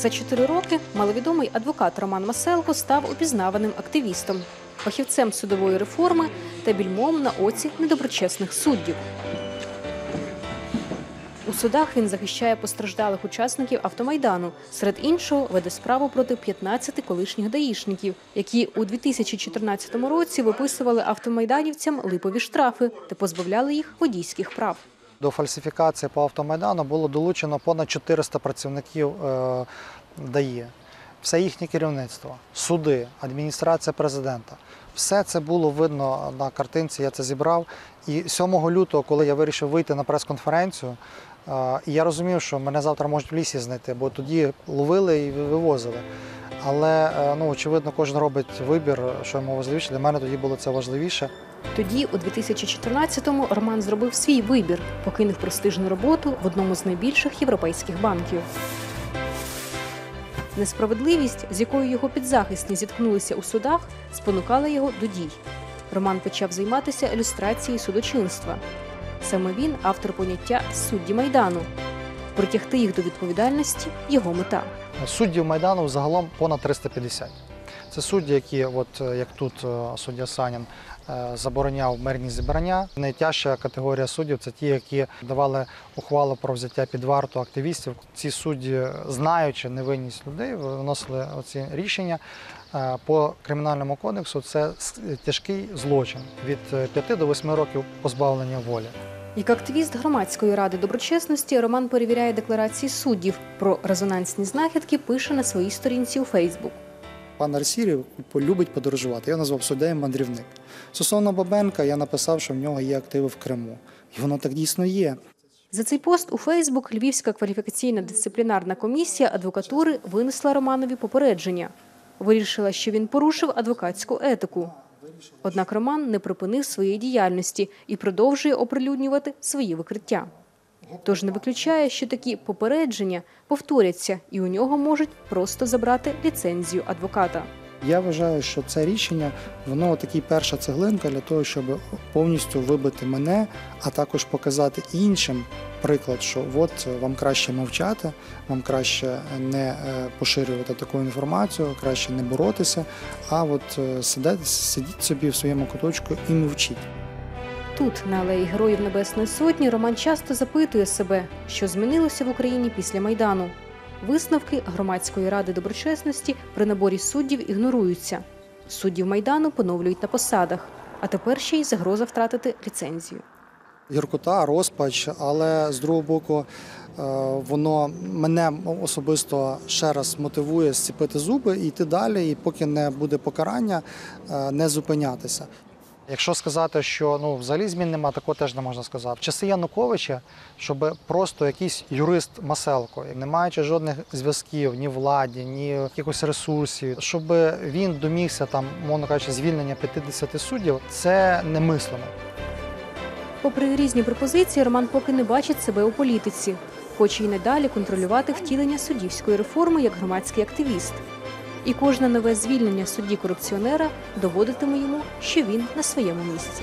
За чотири роки маловідомий адвокат Роман Маселко став упізнаваним активістом, фахівцем судової реформи та більмом на оці недоброчесних суддів. У судах він захищає постраждалих учасників автомайдану. Серед іншого веде справу проти 15 колишніх даїшників, які у 2014 році виписували автомайданівцям липові штрафи та позбавляли їх водійських прав. До фальсифікації по автомайдану було долучено понад 400 працівників е, ДАІ. Все їхнє керівництво, суди, адміністрація президента. Все це було видно на картинці, я це зібрав. І 7 лютого, коли я вирішив вийти на прес-конференцію, і я розумів, що мене завтра можуть в лісі знайти, бо тоді ловили і вивозили. Але е, ну, очевидно, кожен робить вибір, що йому важливіше. Для мене тоді було це важливіше. Тоді, у 2014-му, Роман зробив свій вибір, покинув престижну роботу в одному з найбільших європейських банків. Несправедливість, з якою його підзахисні зіткнулися у судах, спонукала його до дій. Роман почав займатися ілюстрацією судочинства. Саме він автор поняття судді майдану. Притягти їх до відповідальності його мета. Суддів Майдану загалом понад 350. Це судді, які, от е, як тут е, суддя Санін, е, забороняв мирні зібрання. Найтяжча категорія суддів це ті, які давали ухвалу про взяття під варту активістів. Ці судді, знаючи невинність людей, виносили оці рішення. По кримінальному кодексу це тяжкий злочин від 5 до 8 років позбавлення волі. Як активіст громадської ради доброчесності, Роман перевіряє декларації суддів. Про резонансні знахідки пише на своїй сторінці у Фейсбук. Пан Арсірів любить подорожувати. Я назвав суддею мандрівник. Стосовно Бабенка, я написав, що в нього є активи в Криму. І воно так дійсно є. За цей пост у Фейсбук Львівська кваліфікаційна дисциплінарна комісія адвокатури винесла Романові попередження. Вирішила, що він порушив адвокатську етику. Однак Роман не припинив своєї діяльності і продовжує оприлюднювати свої викриття. Тож не виключає, що такі попередження повторяться, і у нього можуть просто забрати ліцензію адвоката. Я вважаю, що це рішення воно такий перша цеглинка для того, щоб повністю вибити мене, а також показати іншим приклад, що от вам краще мовчати, вам краще не е, поширювати таку інформацію, краще не боротися, а от е, сидеть, сидіть собі в своєму куточку і мовчіть. Тут, на алеї Героїв Небесної Сотні, Роман часто запитує себе, що змінилося в Україні після Майдану. Висновки громадської ради доброчесності при наборі суддів ігноруються. Суддів Майдану поновлюють на посадах, а тепер ще й загроза втратити ліцензію. гіркота, розпач, але з другого боку, е, воно мене особисто ще раз мотивує зціпити зуби і йти далі, і поки не буде покарання, е, не зупинятися. Якщо сказати, що ну взагалі змін нема, такого теж не можна сказати. В часи Януковича, щоб просто якийсь юрист Маселко, не маючи жодних зв'язків ні владі, ні якихось ресурсів, щоб він домігся там, мовно кажучи, звільнення 50 суддів, це немислимо. Попри різні пропозиції, Роман поки не бачить себе у політиці, хоче й надалі контролювати втілення суддівської реформи як громадський активіст. І кожне нове звільнення судді корупціонера доводитиме йому, що він на своєму місці.